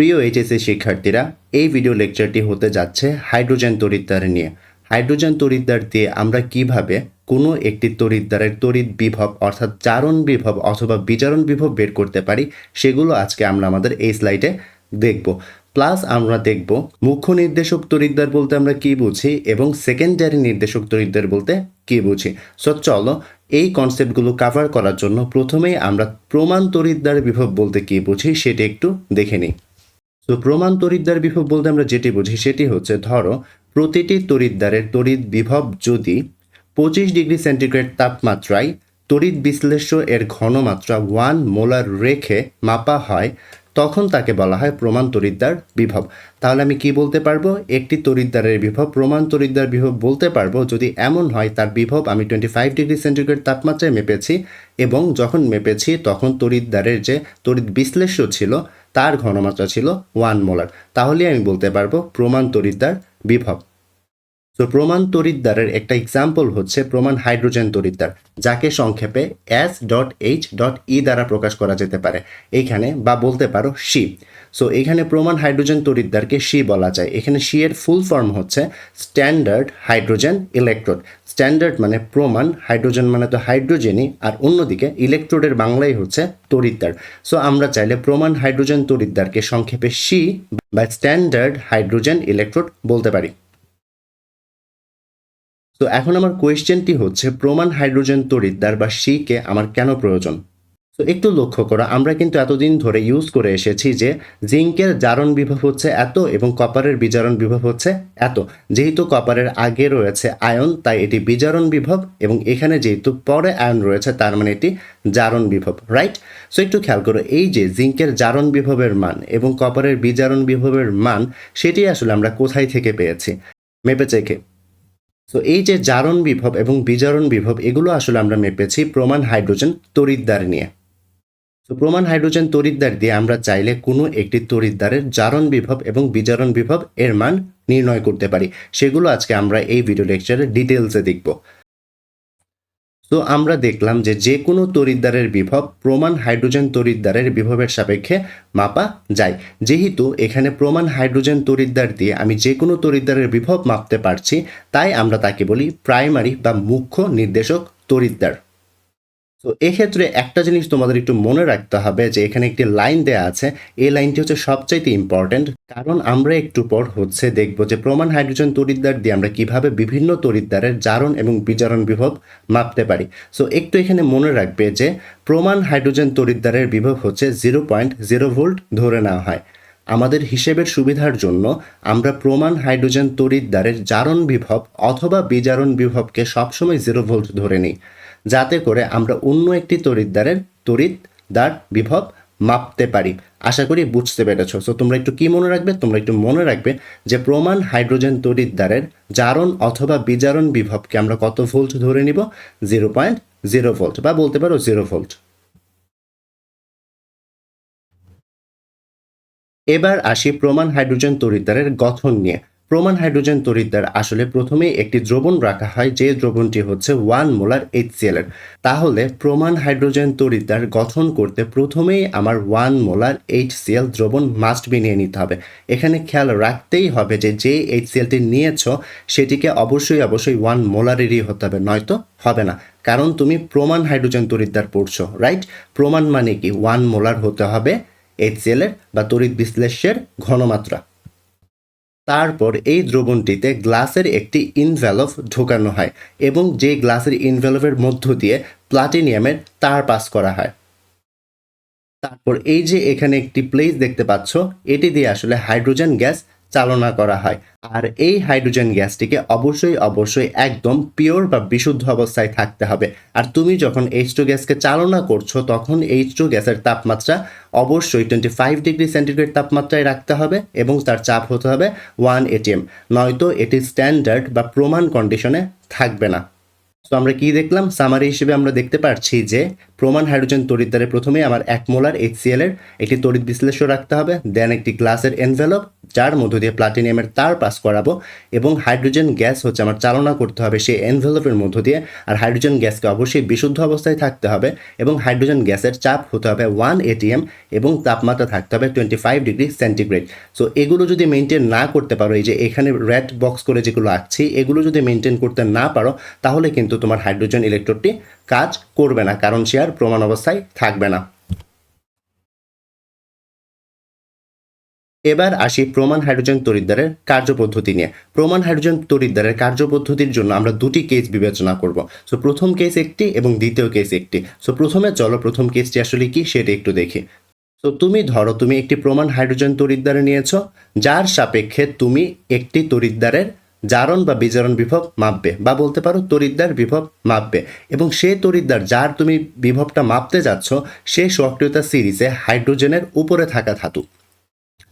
প্রিয় এইচএসসি শিক্ষার্থীরা, এই ভিডিও লেকচারটি হতে যাচ্ছে হাইড্রোজেন তড়িৎদ্বার নিয়ে। হাইড্রোজেন তড়িৎদ্বার দিয়ে আমরা কীভাবে কোনো একটি তড়িৎদ্বারের তড়িৎ বিভব, অর্থাৎ চারণ বিভব অথবা বিচারণ বিভব বের করতে পারি, সেগুলো আজকে আমরা আমাদের এই স্লাইডে দেখব। প্লাস আমরা দেখব মুখ্য নির্দেশক তড়িৎদ্বার বলতে আমরা কি বুঝি এবং সেকেন্ডারি নির্দেশক তড়িৎদ্বার বলতে কি বুঝি। সো চলো এই কনসেপ্টগুলো কভার করার জন্য প্রথমেই আমরা প্রমাণ তড়িৎদ্বার বিভব বলতে কি বুঝি সেটি একটু দেখে নিই। তো প্রমাণ তড়িৎদ্বার বিভব বলতে আমরা যেটি বুঝি সেটি হচ্ছে, ধরো, প্রতিটি তরিদ্দারের তড়িৎ বিভব যদি পঁচিশ ডিগ্রি সেন্টিগ্রেড তাপমাত্রায় তড়িৎ বিশ্লেষ্য এর ঘনমাত্রা ওয়ান মোলার রেখে মাপা হয়, তখন তাকে বলা হয় প্রমাণ তড়িৎদ্বার বিভব। তাহলে আমি কি বলতে পারব? একটি তড়িৎদ্বারের বিভব, প্রমাণ তড়িৎদ্বার বিভব বলতে পারব যদি এমন হয় তার বিভব আমি টোয়েন্টি ফাইভ ডিগ্রি সেন্টিগ্রেড তাপমাত্রায় মেপেছি এবং যখন মেপেছি তখন তরিদ্দারের যে তড়িৎ বিশ্লেষ্য ছিল তার ঘনমাত্রা ছিল ওয়ান মোলার তাহলে আমি বলতে পারব প্রমাণ তরিদ্বার বিভব। তো প্রমাণ তড়িৎদ্বারের একটা এক্সাম্পল হচ্ছে প্রমাণ হাইড্রোজেন তড়িৎদ্বার যাকে সংক্ষেপে S dot H dot E দ্বারা প্রকাশ করা যেতে পারে। এইখানে বা বলতে পারো সি সো এখানে প্রমাণ হাইড্রোজেন তড়িৎদ্বারকে সি বলা যায়। এখানে সি এর ফুল ফর্ম হচ্ছে স্ট্যান্ডার্ড হাইড্রোজেন ইলেকট্রোড স্ট্যান্ডার্ড মানে প্রমাণ হাইড্রোজেন মানে তো হাইড্রোজেনই আর অন্যদিকে ইলেকট্রোডের বাংলাই হচ্ছে তড়িৎদ্বার সো আমরা চাইলে প্রমাণ হাইড্রোজেন তড়িৎদ্বারকে সংক্ষেপে সি বা স্ট্যান্ডার্ড হাইড্রোজেন ইলেকট্রোড বলতে পারি। তো এখন আমার কোয়েশ্চেনটি হচ্ছে, প্রমাণ হাইড্রোজেন তড়িৎদ্বার বা সিকে আমার কেন প্রয়োজন? তো একটু লক্ষ্য করো, আমরা কিন্তু এতদিন ধরে ইউজ করে এসেছি যে জিঙ্কের জারণ বিভব হচ্ছে এত এবং কপারের বিজারণ বিভব হচ্ছে এত। যেহেতু কপারের আগে রয়েছে আয়ন, তাই এটি বিজারণ বিভব এবং এখানে যেহেতু পরে আয়ন রয়েছে, তার মানে এটি জারণ বিভব রাইট সো একটু খেয়াল করো, এই যে জিঙ্কের জারণ বিভবের মান এবং কপারের বিজারণ বিভবের মান, সেটি আসলে আমরা কোথায় থেকে পেয়েছি? মেপে চেকে তো এই যে জারণ বিভব এবং বিজারণ বিভব, এগুলো আসলে আমরা মেপেছি প্রমাণ হাইড্রোজেন তরিদ্দার নিয়ে। তো প্রমাণ হাইড্রোজেন তরিদ্দার দিয়ে আমরা চাইলে কোনো একটি তরিদ্দারের জারণ বিভব এবং বিজারণ বিভব এর মান নির্ণয় করতে পারি। সেগুলো আজকে আমরা এই ভিডিও লেকচারে ডিটেলসে দেখব। তো আমরা দেখলাম যে যে কোনো তরিদ্দারের বিভব প্রমাণ হাইড্রোজেন তরিদ্দারের বিভবের সাপেক্ষে মাপা যায়। যেহেতু এখানে প্রমাণ হাইড্রোজেন তরিদ্দার দিয়ে আমি যে কোনো তরিদ্দারের বিভব মাপতে পারছি, তাই আমরা তাকে বলি প্রাইমারি বা মুখ্য নির্দেশক তড়িৎদ্বার। তো এক্ষেত্রে একটা জিনিস তোমাদের একটু মনে রাখতে হবে যে এখানে একটি লাইন দেয়া আছে। এই লাইনটি হচ্ছে সবচাইতে ইম্পর্ট্যান্ট কারণ আমরা একটু পর হচ্ছে দেখব যে প্রমাণ হাইড্রোজেন তড়িৎদ্বার দিয়ে আমরা কীভাবে বিভিন্ন তড়িৎদ্বারের জারণ এবং বিজারণ বিভব মাপতে পারি। সো একটু এখানে মনে রাখবে যে প্রমাণ হাইড্রোজেন তড়িৎদ্বারের বিভব হচ্ছে জিরো পয়েন্ট জিরো ভোল্ট ধরে নেওয়া হয়। আমাদের হিসেবের সুবিধার জন্য আমরা প্রমাণ হাইড্রোজেন তড়িৎদ্বারের জারণ বিভব অথবা বিজারণ বিভবকে সবসময় জিরো ভোল্ট ধরে নিই। যাতে করে আমরা অন্য একটি তড়িৎদ্বারের তড়িৎদ্বার বিভব মাপতে পারি। আশা করি বুঝতে পেরেছ। সো তোমরা একটু কি মনে রাখবে? তোমরা একটু মনে রাখবে যে প্রমাণ হাইড্রোজেন তড়িৎদ্বারের জারণ অথবা বিজারণ বিভবকে আমরা কত ভোল্ট ধরে নিব? জিরো পয়েন্ট জিরো ভোল্ট বা বলতে পারো জিরো ভোল্ট এবার আসি প্রমাণ হাইড্রোজেন তড়িৎদ্বারের গঠন নিয়ে। প্রমাণ হাইড্রোজেন তড়িৎদ্বার আসলে প্রথমেই একটি দ্রবণ রাখা হয়, যে দ্রবণটি হচ্ছে ওয়ান মোলার এইচসিএল এর। তাহলে প্রমাণ হাইড্রোজেন তড়িৎদ্বার গঠন করতে প্রথমেই আমার ওয়ান মোলার এইচসিএল দ্রবণ মাস্ট বি নিয়ে নিতে হবে। এখানে খেয়াল রাখতেই হবে যে যে এইচসিএলটি নিয়েছ, সেটিকে অবশ্যই অবশ্যই ওয়ান মোলারেরই হতে হবে, নয়তো হবে না। কারণ তুমি প্রমাণ হাইড্রোজেন তড়িৎদ্বার পড়ছো রাইট প্রমাণ মানে কি? ওয়ান মোলার হতে হবে এইচসিএল এর বা তড়িৎ বিশ্লেষ্যের ঘনমাত্রা। তারপর এই দ্রবণটিতে গ্লাসের একটি ইনভ্যালভ ঢোকানো হয় এবং যে গ্লাসের ইনভ্যালভের মধ্য দিয়ে প্লাটিনিয়ামের তার পাস করা হয়। তারপর এই যে এখানে একটি প্লেস দেখতে পাচ্ছ, এটি দিয়ে আসলে হাইড্রোজেন গ্যাস চালনা করা হয়। আর এই হাইড্রোজেন গ্যাসটিকে অবশ্যই অবশ্যই একদম পিওর বা বিশুদ্ধ অবস্থায় থাকতে হবে। আর তুমি যখন এইচ টু গ্যাসকে চালনা করছ, তখন এইচ টু গ্যাসের তাপমাত্রা অবশ্যই টোয়েন্টি ফাইভ ডিগ্রি সেন্টিগ্রেড তাপমাত্রায় রাখতে হবে এবং তার চাপ হতে হবে ওয়ান এটিএম নয়তো এটি স্ট্যান্ডার্ড বা প্রমাণ কন্ডিশনে থাকবে না। তো আমরা কি দেখলাম? সামারি হিসেবে আমরা দেখতে পাচ্ছি যে প্রমাণ হাইড্রোজেন তড়িৎদ্বারে প্রথমেই আমার এক মোলার এইচসিএল এর একটি তড়িৎ বিশ্লেষ্য রাখতে হবে দেন একটি গ্লাসের এনভেলপ যার মধ্য দিয়ে প্লাটিনিয়ামের তার পাস করাবো এবং হাইড্রোজেন গ্যাস হচ্ছে আমার চালনা করতে হবে সেই এনভেলপের মধ্য দিয়ে আর হাইড্রোজেন গ্যাসকে অবশ্যই বিশুদ্ধ অবস্থায় থাকতে হবে এবং হাইড্রোজেন গ্যাসের চাপ হতে হবে ওয়ান এটিএম এবং তাপমাত্রা থাকতে হবে twenty five degree centigrade so এগুলো যদি মেনটেন না করতে পারো, এই যে এখানে রেড বক্স করে যেগুলো আঁকছি, এগুলো যদি মেনটেন করতে না পারো, তাহলে কিন্তু তোমার হাইড্রোজেন ইলেকট্রোডটি কাজ করবে না, কারণ সে আর প্রমাণ অবস্থায় থাকবে না। এবার আসি প্রমাণ হাইড্রোজেন তড়িৎদ্বারের কার্যপদ্ধতি নিয়ে। প্রমাণ হাইড্রোজেন তড়িৎদ্বারের কার্যপদ্ধতির জন্য আমরা দুটি কেস বিবেচনা করব। সো প্রথম কেস একটি এবং দ্বিতীয় কেস একটি। সো প্রথমে চলো প্রথম কেসটি আসলে কি সেটা একটু দেখি। তো তুমি ধরো তুমি একটি প্রমাণ হাইড্রোজেন তড়িৎদ্বারে নিয়েছো, যার সাপেক্ষে তুমি একটি তড়িৎদ্বারের জারণ বা বিজারণ বিভব মাপবে বা বলতে পারো তড়িৎদ্বার বিভব মাপবে। এবং সে তড়িৎদ্বার যার তুমি বিভবটা মাপতে যাচ্ছ, সে সক্রিয়তা সিরিজে হাইড্রোজেনের উপরে থাকা ধাতু।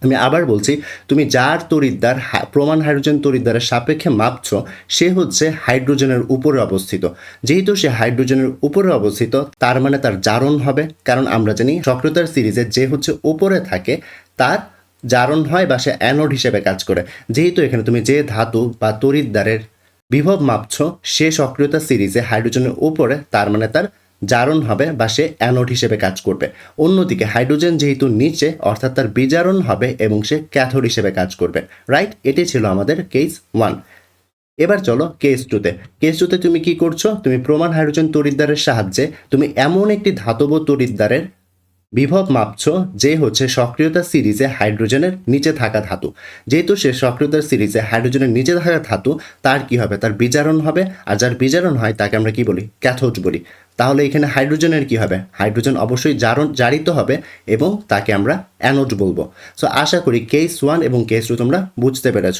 আমি আবার বলছি, তুমি যার হা- প্রমাণ হাইড্রোজেন তড়িৎদ্বারের সাপেক্ষে মাপছ, সে হচ্ছে হাইড্রোজেনের উপরে অবস্থিত। যেহেতু সে হাইড্রোজেনের উপরে অবস্থিত, তার মানে তার জারণ হবে। কারণ আমরা জানি সক্রিয়তার সিরিজে যে হচ্ছে উপরে থাকে, তার জারণ হয় বা সে অ্যানোড হিসেবে কাজ করে। যেহেতু এখানে তুমি যে ধাতু বা তড়িৎদ্বারের বিভব মাপছ, সে সক্রিয়তা সিরিজে হাইড্রোজেনের উপরে তার মানে তার জারণ হবে বা সে অ্যানোড হিসেবে কাজ করবে। অন্যদিকে হাইড্রোজেন যেহেতু নিচে, অর্থাৎ তার বিজারণ হবে এবং সে ক্যাথোড হিসেবে কাজ করবে। রাইট এটি ছিল আমাদের কেস ওয়ান এবার চলো কেস টুতে কেস টুতে তুমি কি করছ? তুমি প্রমাণ হাইড্রোজেন তড়িৎদ্বারের সাহায্যে তুমি এমন একটি ধাতব তড়িৎদ্বারের বিভব মাপছ যে হচ্ছে সক্রিয়তা সিরিজে হাইড্রোজেনের নিচে থাকা ধাতু। যেহেতু সে সক্রিয়তার সিরিজে হাইড্রোজেনের নিচে থাকা ধাতু, তার কি হবে? তার বিজারণ হবে। আর যার বিজারণ হয়, তাকে আমরা কি বলি? ক্যাথোড বলি। তাহলে এখানে হাইড্রোজেনের কি হবে? হাইড্রোজেন অবশ্যই জারণ, জারিত হবে এবং তাকে আমরা অ্যানোড বলব। সো আশা করি কেস ওয়ান এবং কেস টু তোমরা বুঝতে পেরেছ।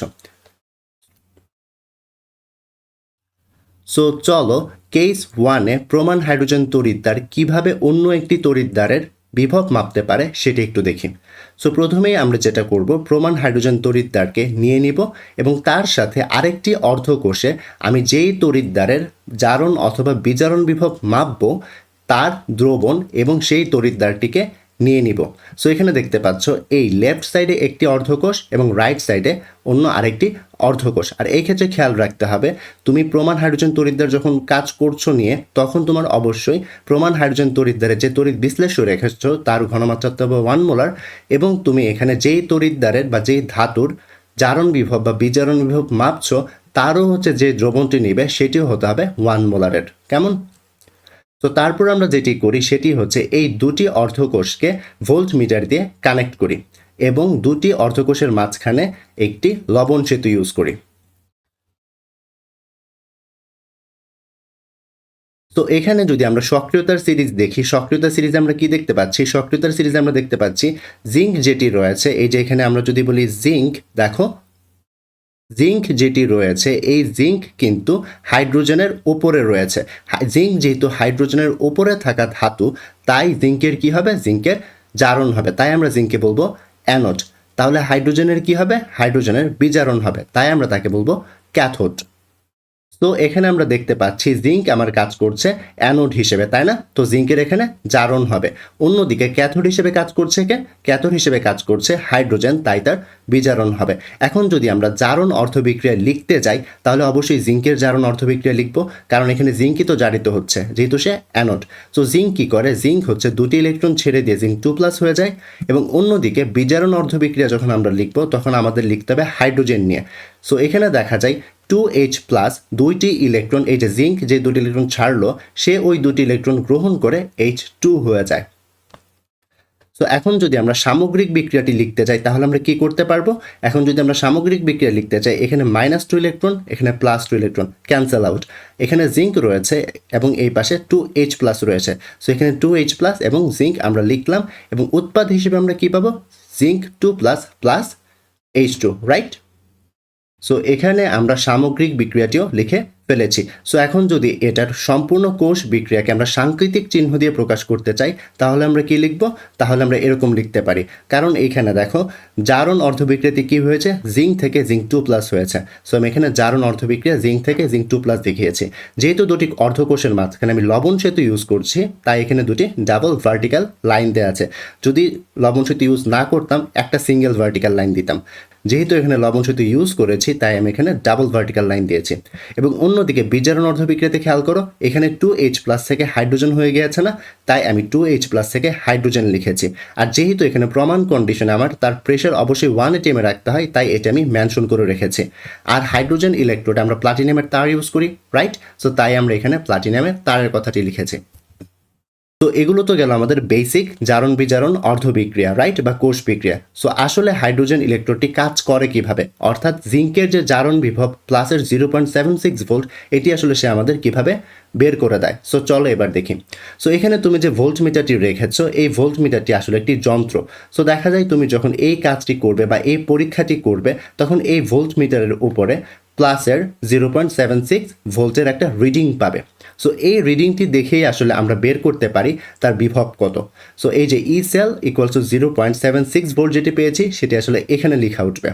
সো চলো কেস ওয়ানে প্রমাণ হাইড্রোজেন তড়িৎদ্বার কীভাবে অন্য একটি তড়িৎদ্বারের বিভব মাপতে পারে সেটি একটু দেখি। সো প্রথমেই আমরা যেটা করব, প্রমাণ হাইড্রোজেন তড়িৎদ্বারকে নিয়ে নিব এবং তার সাথে আরেকটি অর্ধকোষে আমি যেই তড়িৎদ্বারের জারণ অথবা বিজারণ বিভব মাপব, তার দ্রবণ এবং সেই তড়িৎদ্বারটিকে নিয়ে নিব। সো এখানে দেখতে পাচ্ছ, এই লেফট সাইডে একটি অর্ধকোষ এবং রাইট সাইডে অন্য আরেকটি অর্ধকোষ। আর এই ক্ষেত্রে খেয়াল রাখতে হবে, তুমি প্রমাণ হাইড্রোজেন তড়িৎদ্বার যখন কাজ করছ নিয়ে, তখন তোমার অবশ্যই প্রমাণ হাইড্রোজেন তড়িৎদ্বারে যে তড়িৎ বিশ্লেষ্য রেখেছো, তার ঘনমাত্রা হবে ওয়ান মোলার এবং তুমি এখানে যেই তড়িৎদ্বারের বা যেই ধাতুর জারণ বিভব বা বিজারণ বিভব মাপছো, তারও হচ্ছে যে দ্রবণটি নিবে, সেটিও হতে হবে ওয়ান মোলারের কেমন? তো তারপর আমরা যেটি করি সেটি হচ্ছে এই দুটি অর্ধকোষকে ভোল্ট মিটার দিয়ে কানেক্ট করি এবং দুটি অর্ধকোষের মাঝখানে একটি লবণ সেতু ইউজ করি। তো এখানে যদি আমরা সক্রিয়তার সিরিজ দেখি সক্রিয়তা সিরিজে আমরা কি দেখতে পাচ্ছি? সক্রিয়তার সিরিজে আমরা দেখতে পাচ্ছি জিঙ্ক যেটি রয়েছে, এই যে এখানে আমরা যদি বলি জিঙ্ক, দেখো জিঙ্ক যেটি রয়েছে, এই জিঙ্ক কিন্তু হাইড্রোজেনের ওপরে রয়েছে। জিঙ্ক যেহেতু হাইড্রোজেনের ওপরে থাকা ধাতু, তাই জিঙ্কের কি হবে? জিঙ্কের জারণ হবে। তাই আমরা জিঙ্কে বলব অ্যানোড। তাহলে হাইড্রোজেনের কি হবে? হাইড্রোজেনের বিজারণ হবে। তাই আমরা তাকে বলব ক্যাথোড। তো এখানে আমরা দেখতে পাচ্ছি জিঙ্ক আমার কাজ করছে অ্যানোড হিসেবে, তাই না? তো জিঙ্কের এখানে জারণ হবে। অন্যদিকে ক্যাথোড হিসেবে কাজ করছে কে? ক্যাথোড হিসেবে কাজ করছে হাইড্রোজেন তাই তার বিজারণ হবে। এখন যদি আমরা জারণ অর্থবিক্রিয়া লিখতে যাই, তাহলে অবশ্যই জিঙ্কের জারণ অর্থবিক্রিয়া লিখব, কারণ এখানে জিঙ্কই তো জারিত হচ্ছে, যেহেতু সে অ্যানোড তো জিঙ্ক কি করে? জিঙ্ক হচ্ছে দুটি ইলেকট্রন ছেড়ে দিয়ে জিঙ্ক টু প্লাস হয়ে যায়, এবং অন্যদিকে বিজারণ অর্ধবিক্রিয়া যখন আমরা লিখব, তখন আমাদের লিখতে হবে হাইড্রোজেন নিয়ে। সো এখানে দেখা যায় টু এইচ প্লাস দুইটি ইলেকট্রন এই যে জিঙ্ক যে দুটি ইলেকট্রন ছাড়লো, সে ওই দুটি ইলেকট্রন গ্রহণ করে এইচ টু হয়ে যায়। তো এখন যদি আমরা সামগ্রিক বিক্রিয়াটি লিখতে চাই, তাহলে আমরা কি করতে পারব? এখন যদি আমরা সামগ্রিক বিক্রিয়া লিখতে চাই, এখানে মাইনাস টু ইলেকট্রন এখানে plus two electron cancel out এখানে জিঙ্ক রয়েছে এবং এই পাশে টু এইচ প্লাস রয়েছে। সো এখানে টু এইচ প্লাস এবং জিঙ্ক আমরা লিখলাম এবং উৎপাদ হিসেবে আমরা কি পাবো? Zinc two plus plus H two right so এখানে আমরা সামগ্রিক বিক্রিয়াটিও লিখে ফেলেছি। সো এখন যদি এটার সম্পূর্ণ কোষ বিক্রিয়াকে আমরা সাংকেতিক চিহ্ন দিয়ে প্রকাশ করতে চাই, তাহলে আমরা কি লিখব? তাহলে আমরা এরকম লিখতে পারি। কারণ এইখানে দেখো, জারণ অর্ধবিক্রিয়াতে কি হয়েছে? জিঙ্ক থেকে জিঙ্ক টু প্লাস হয়েছে। সো আমি এখানে জারণ অর্ধবিক্রিয়া জিঙ্ক থেকে জিঙ্ক টু প্লাস দেখিয়েছি। যেহেতু দুটি অর্ধকোষের মাঝখানে আমি লবণ সেতু ইউজ করছি, তাই এখানে দুটি ডাবল ভার্টিক্যাল লাইন দেওয়া আছে। যদি লবণ সেতু ইউজ না করতাম, একটা সিঙ্গেল ভার্টিক্যাল লাইন দিতাম। যেহেতু এখানে লবণ সেতু ইউজ করেছি, তাই আমি এখানে ডাবল ভার্টিক্যাল লাইন দিয়েছি। এবং অন্যদিকে বিজারণ অর্ধবিক্রিয়াতে খেয়াল করো, এখানে টু এইচ প্লাস থেকে হাইড্রোজেন হয়ে গিয়েছে না, তাই আমি টু এইচ প্লাস থেকে হাইড্রোজেন লিখেছি। আর যেহেতু এখানে প্রমাণ কন্ডিশন আমার, তার প্রেশার অবশ্যই ওয়ান এটিএমে রাখতে হয়, তাই এটা আমি মেনশন করে রেখেছি। আর হাইড্রোজেন ইলেকট্রোড আমরা প্লাটিনামের তার ইউজ করি রাইট সো তাই আমরা এখানে প্লাটিনামের তারের কথাটি লিখেছি। তো এগুলো তো গেল আমাদের বেসিক জারণ বিজারণ অর্ধ বিক্রিয়া রাইট বা কোষ বিক্রিয়া। সো আসলে হাইড্রোজেন ইলেকট্রোডটি কাজ করে কীভাবে? অর্থাৎ জিঙ্কের যে জারণ বিভব প্লাসের zero point seven six volt এটি আসলে সে আমাদের কীভাবে বের করে দেয়? সো চলো এবার দেখি। সো এখানে তুমি যে ভোল্ট মিটারটি রেখেছো, এই ভোল্ট মিটারটি আসলে একটি যন্ত্র। সো দেখা যায় তুমি যখন এই কাজটি করবে বা এই পরীক্ষাটি করবে, তখন এই ভোল্ট মিটারের উপরে প্লাসের জিরো পয়েন্ট সেভেন সিক্স ভোল্টের একটা রিডিং পাবে। সো এই রিডিংটি দেখেই আসলে আমরা বের করতে পারি, তার বিভব কত। সো এই যে E cell equals to zero point seven six volt যেটি পেয়েছি, সেটি আসলে এখানে লেখা উঠবে।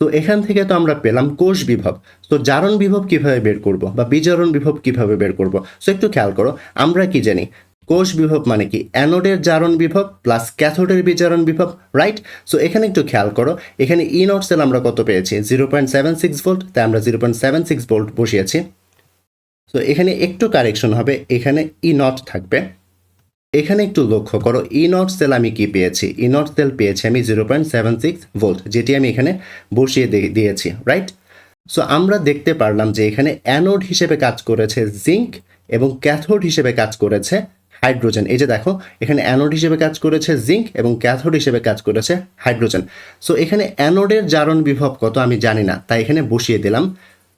তো এখান থেকে তো আমরা পেলাম কোষ বিভব। তো জারণ বিভব কীভাবে বের করব বা বিজারণ বিভব কীভাবে বের করব? সো একটু খেয়াল করো, আমরা কি জানি? কোষ বিভব মানে কি? অ্যানোডের জারণ বিভব প্লাস ক্যাথোডের বিজারণ বিভব রাইট সো এখানে একটু খেয়াল করো, এখানে ই নট সেল আমরা কত পেয়েছি? Zero point seven six volt তাই আমরা zero point seven six volt বসিয়েছি। সো এখানে একটু কারেকশন হবে। এখানে ই নট থাকবে। এখানে একটু লক্ষ্য করো ই নট সেল আমি কি পেয়েছি? ই নট সেল পেয়েছি আমি zero point seven six volt যেটি আমি এখানে বসিয়ে দিয়ে- দিয়েছি রাইট সো আমরা দেখতে পারলাম যে এখানে অ্যানোড হিসেবে কাজ করেছে জিঙ্ক এবং ক্যাথোড হিসেবে কাজ করেছে হাইড্রোজেন এই যে দেখো, এখানে অ্যানোড হিসেবে কাজ করেছে জিঙ্ক এবং ক্যাথোড হিসেবে কাজ করেছে হাইড্রোজেন সো এখানে অ্যানোডের জারণ বিভব কত আমি জানি না, তাই এখানে বসিয়ে দিলাম,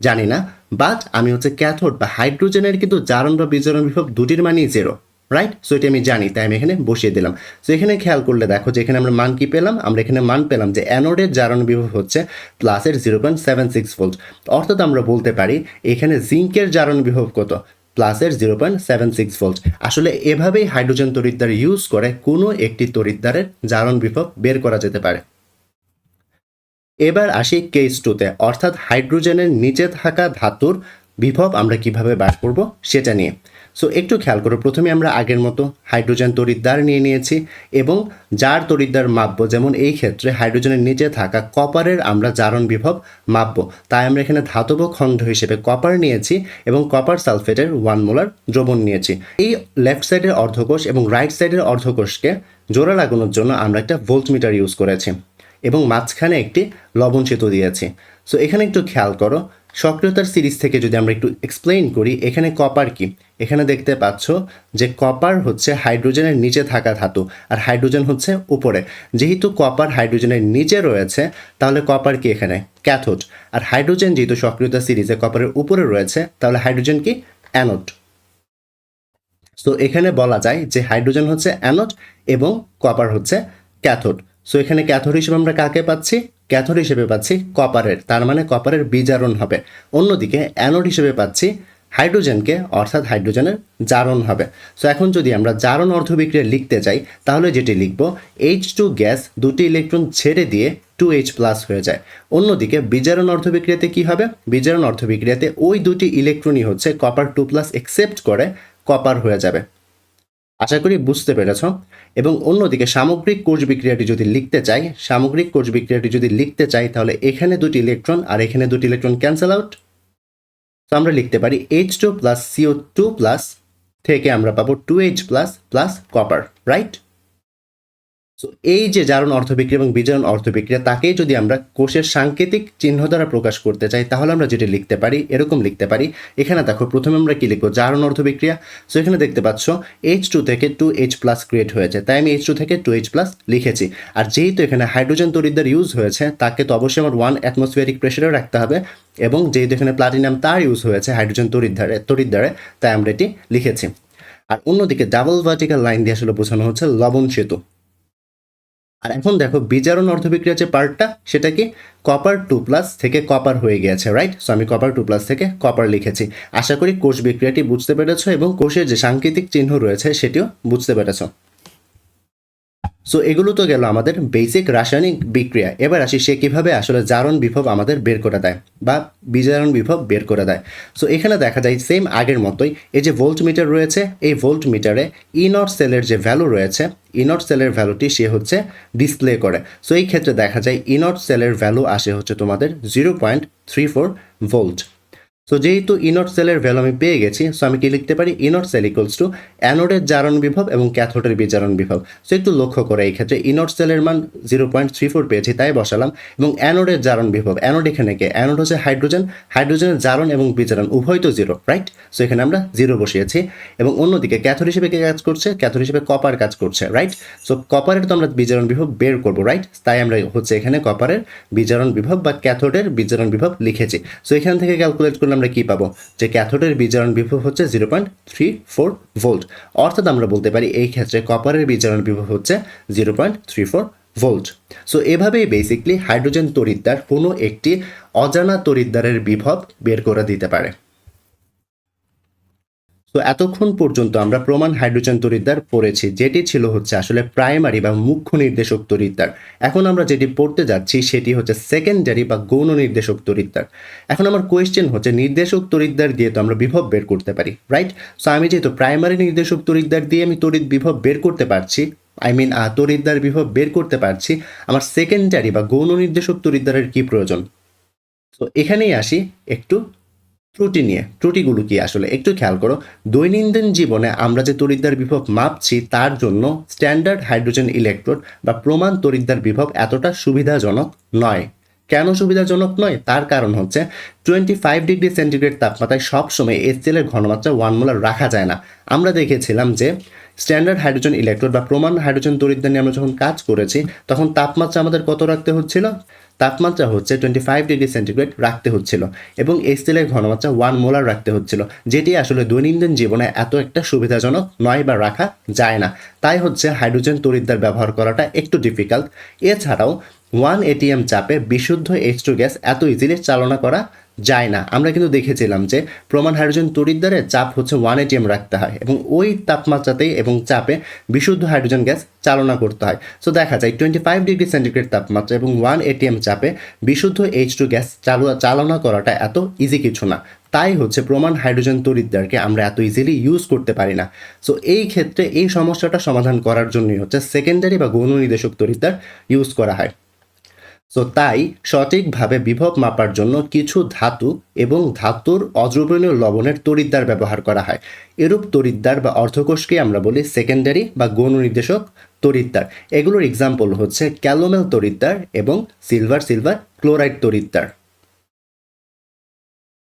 জানি না। বাট আমি হচ্ছে ক্যাথোড বা হাইড্রোজেনের কিন্তু জারণ বা বিজারণ বিভব দুটির মানই জিরো রাইট সো এটা আমি জানি, তাই আমি এখানে বসিয়ে দিলাম। সো এখানে খেয়াল করলে দেখো যে এখানে আমরা মান কি পেলাম? আমরা এখানে মান পেলাম যে অ্যানোডের জারণ বিভব হচ্ছে প্লাসের zero point seven six volt অর্থাৎ আমরা বলতে পারি এখানে জিঙ্কের জারণ বিভব কত? প্লাসের zero point seven six volt আসলে এভাবেই হাইড্রোজেন তড়িৎদ্বার ইউজ করে কোনো একটি তড়িৎদ্বারের জারণ বিভব বের করা যেতে পারে। এবার আসি কেস টুতে অর্থাৎ হাইড্রোজেনের নিচে থাকা ধাতুর বিভব আমরা কীভাবে বার করব সেটা নিয়ে। সো একটু খেয়াল করো, প্রথমে আমরা আগের মতো হাইড্রোজেন তড়িৎদ্বার নিয়ে নিয়েছি এবং যার তড়িৎদ্বার মাপবো, যেমন এই ক্ষেত্রে হাইড্রোজেনের নিচে থাকা কপারের আমরা জারণ বিভব মাপবো। তাই আমরা এখানে ধাতব খণ্ড হিসেবে কপার নিয়েছি এবং কপার সালফেটের ওয়ান মোলার দ্রবণ নিয়েছি। এই লেফট সাইডের অর্ধকোষ এবং রাইট সাইডের অর্ধকোষকে জোড়া লাগানোর জন্য আমরা একটা ভোল্টমিটার ইউজ করেছি। এবং মাঝখানে একটি লবণ সেতু দিয়েছি। সো এখানে একটু খেয়াল করো, সক্রিয়তার সিরিজ থেকে যদি আমরা একটু এক্সপ্লেইন করি, এখানে কপার কি? এখানে দেখতে পাচ্ছ যে কপার হচ্ছে হাইড্রোজেনের নিচে থাকা ধাতু আর হাইড্রোজেন হচ্ছে উপরে। যেহেতু কপার হাইড্রোজেনের নিচে রয়েছে, তাহলে কপার কি এখানে? ক্যাথোড আর হাইড্রোজেন যেহেতু সক্রিয়তা সিরিজে কপারের উপরে রয়েছে, তাহলে হাইড্রোজেন কি? অ্যানোড সো এখানে বলা যায় যে হাইড্রোজেন হচ্ছে অ্যানোড এবং কপার হচ্ছে ক্যাথোড সো এখানে ক্যাথর হিসেবে আমরা কাকে পাচ্ছি? ক্যাথর হিসেবে পাচ্ছি কপারের তার মানে কপারের বিজারণ হবে। অন্যদিকে অ্যানোড হিসেবে পাচ্ছি হাইড্রোজেনকে অর্থাৎ হাইড্রোজেনের জারণ হবে। সো এখন যদি আমরা জারণ অর্ধবিক্রিয়া লিখতে চাই তাহলে যেটি লিখব এইচ টু গ্যাস দুটি ইলেকট্রন ছেড়ে দিয়ে টু এইচ প্লাস হয়ে যায়। অন্যদিকে বিজারণ অর্ধবিক্রিয়াতে কি হবে? বিজারণ অর্ধবিক্রিয়াতে ওই দুটি ইলেকট্রনই হচ্ছে কপার টু প্লাস একসেপ্ট করে কপার হয়ে যাবে। আশা করি বুঝতে পেরেছ। এবং অন্যদিকে সামগ্রিক কোষ বিক্রিয়াটি যদি লিখতে চাই, সামগ্রিক কোষ বিক্রিয়াটি যদি লিখতে চাই, তাহলে এখানে দুটি ইলেকট্রন আর এখানে দুটি ইলেকট্রন ক্যান্সেল আউট তো আমরা লিখতে পারি H two plus C O two plus থেকে আমরা পাবো two H plus plus copper right so এই যে জারণ অর্থবিক্রিয়া এবং বিজারণ অর্থবিক্রিয়া, তাকেই যদি আমরা কোষের সাংকেতিক চিহ্ন দ্বারা প্রকাশ করতে চাই, তাহলে আমরা যেটি লিখতে পারি, এরকম লিখতে পারি। এখানে দেখো, প্রথমে আমরা কি লিখব? জারণ অর্থবিক্রিয়া। সো এখানে দেখতে পাচ্ছ এইচ টু থেকে টু এইচ প্লাস ক্রিয়েট হয়েছে। তাই আমি এইচ টু থেকে টু এইচ প্লাস লিখেছি। আর যেহেতু এখানে হাইড্রোজেন তড়িৎদ্বার ইউজ হয়েছে, তাকে তো অবশ্যই আমার ওয়ান অ্যাটমসফিয়ারিক প্রেশারে রাখতে হবে। এবং যেহেতু এখানে প্লাটিনাম তার ইউজ হয়েছে হাইড্রোজেন তড়িৎদ্বারে তড়িৎদ্বারে, তাই আমরা এটি লিখেছি। আর অন্যদিকে ডাবল ভার্টিক্যাল লাইন দিয়ে আসলে বোঝানো হচ্ছে লবণ সেতু। আর এখন দেখো বিজারণ অর্ধবিক্রিয়া যে পার্টটা সেটা কি কপার টু প্লাস থেকে কপার হয়ে গেছে রাইট সো আমি কপার টু প্লাস থেকে কপার লিখেছি। আশা করি কোষ বিক্রিয়াটি বুঝতে পেরেছ এবং কোষের যে সাংকেতিক চিহ্ন রয়েছে, সেটিও বুঝতে পেরেছ। সো এগুলো তো গেল আমাদের বেসিক রাসায়নিক বিক্রিয়া। এবার আসি সে কীভাবে আসলে জারণ বিভব আমাদের বের করে দেয় বা বিজারণ বিভব বের করে দেয়। সো এখানে দেখা যায় সেম আগের মতোই এই যে ভোল্ট মিটার রয়েছে, এই ভোল্ট মিটারে ইনট সেলের যে ভ্যালু রয়েছে ইনট সেলের ভ্যালুটি সে হচ্ছে ডিসপ্লে করে। সো এই ক্ষেত্রে দেখা যায় ইনট সেলের ভ্যালু আসে হচ্ছে তোমাদের zero point three four volt so যেহেতু ইনট সেলের ভ্যালু আমি পেয়ে গেছি সো আমি কি লিখতে পারি? E naught cell equals to অ্যানোডের জারণ বিভব এবং ক্যাথোডের বিজারণ বিভব। সো একটু লক্ষ্য করে, এই ক্ষেত্রে ইনট সেলের মান জিরো পয়েন্ট থ্রি ফোর পেয়েছি, তাই বসালাম। এবং অ্যানোডের জারণ বিভব অ্যানোড এখানে কে? অ্যানোড হচ্ছে হাইড্রোজেন হাইড্রোজেনের জারণ এবং বিজারণ, উভয় তো জিরো রাইট সো এখানে আমরা জিরো বসিয়েছি। এবং অন্যদিকে ক্যাথোড হিসেবে কে কাজ করছে? ক্যাথোড হিসেবে কপার কাজ করছে রাইট সো কপারের তো আমরা বিজারণ বিভব বের করব রাইট তাই আমরা হচ্ছে এখানে কপারের বিজারণ বিভব বা ক্যাথোডের বিজারণ বিভব লিখেছি। সো এখান থেকে ক্যালকুলেট করলে আমরা কি পাবো? যে ক্যাথোডের বিজারণ বিভব হচ্ছে zero point three four volt. অর্থাৎ আমরা বলতে পারি এই ক্ষেত্রে কপারের বিজারণ বিভব হচ্ছে zero point three four volt. So এভাবেই বেসিকলি হাইড্রোজেন তরিদ্দার কোনো একটি অজানা তরিদ্দারের বিভব বের করে দিতে পারে। তো এতক্ষণ পর্যন্ত আমরা প্রমাণ হাইড্রোজেন তড়িৎদ্বার পড়েছি, যেটি ছিল হচ্ছে আসলে প্রাইমারি বা মুখ্য নির্দেশক তড়িৎদ্বার এখন আমরা যেটি পড়তে যাচ্ছি সেটি হচ্ছে সেকেন্ডারি বা গৌণ নির্দেশক তড়িৎদ্বার এখন আমার কোয়েশ্চেন হচ্ছে, নির্দেশক তড়িৎদ্বার দিয়ে তো আমরা বিভব বের করতে পারি রাইট সো আমি যেহেতু প্রাইমারি নির্দেশক তড়িৎদ্বার দিয়ে আমি তড়িৎ বিভব বের করতে পারছি আই মিন তড়িৎদ্বার বিভব বের করতে পারছি, আমার সেকেন্ডারি বা গৌণ নির্দেশক তড়িৎদ্বারের কি প্রয়োজন? তো এখানেই আসি, একটু ত্রুটি নিয়ে, ত্রুটিগুলো কি আসলে? একটু খেয়াল করো। দৈনন্দিন জীবনে আমরা যে তরিদ্দার বিভব মাপছি, তার জন্য স্ট্যান্ডার্ড হাইড্রোজেন ইলেকট্রোড বা প্রমাণ তরিদ্দার বিভব এতটা সুবিধাজনক নয়। কেন সুবিধাজনক নয়? তার কারণ হচ্ছে টোয়েন্টি ফাইভ ডিগ্রি সেন্টিগ্রেড তাপমাত্রায় সবসময় এসএলের ঘনমাত্রা ওয়ান মোলার রাখা যায় না। আমরা দেখেছিলাম যে স্ট্যান্ডার্ড হাইড্রোজেন ইলেকট্রোড বা প্রমাণ হাইড্রোজেন তড়িৎদ্বার নিয়ে আমরা যখন কাজ করেছি, তখন তাপমাত্রা আমাদের কত রাখতে হচ্ছিল? তাপমাত্রা হচ্ছে টোয়েন্টি ফাইভ ডিগ্রি সেন্টিগ্রেড রাখতে হচ্ছিল এবং এসএলের ঘনমাত্রা ওয়ান মোলার রাখতে হচ্ছিল, যেটি আসলে দৈনন্দিন জীবনে এত একটা সুবিধাজনক নয় বা রাখা যায় না। তাই হচ্ছে হাইড্রোজেন তড়িৎদ্বার ব্যবহার করাটা একটু ডিফিকাল্ট এছাড়াও ওয়ান এটিএম চাপে বিশুদ্ধ এইচ টু গ্যাস এত ইজিলি চালনা করা যায় না। আমরা কিন্তু দেখেছিলাম যে প্রমাণ হাইড্রোজেন তড়িৎদ্বারে চাপ হচ্ছে ওয়ান এটিএম রাখতে হয় এবং ওই তাপমাত্রাতেই এবং চাপে বিশুদ্ধ হাইড্রোজেন গ্যাস চালনা করতে হয়। সো দেখা যায় টোয়েন্টি ফাইভ ডিগ্রি সেন্টিগ্রেড তাপমাত্রা এবং ওয়ান এটিএম চাপে বিশুদ্ধ এইচ টু গ্যাস চালু, চালনা করাটা এত ইজি কিছু না। তাই হচ্ছে প্রমাণ হাইড্রোজেন তড়িৎদ্বারকে আমরা এত ইজিলি ইউজ করতে পারি না। সো এই ক্ষেত্রে এই সমস্যাটা সমাধান করার জন্যই হচ্ছে সেকেন্ডারি বা গৌণ নির্দেশক তড়িৎদ্বার ইউজ করা হয়। সো তাই সঠিকভাবে বিভব মাপার জন্য কিছু ধাতু এবং ধাতুর অদ্রবণীয় লবণের তড়িৎদ্বার ব্যবহার করা হয়। এরূপ তরিদ্দার বা অর্ধকোষকে আমরা বলি সেকেন্ডারি বা গৌণ নির্দেশক তড়িৎদ্বার। এগুলোর এক্সাম্পল হচ্ছে ক্যালোমেল তরিদ্দার এবং সিলভার সিলভার ক্লোরাইড তড়িৎদ্বার।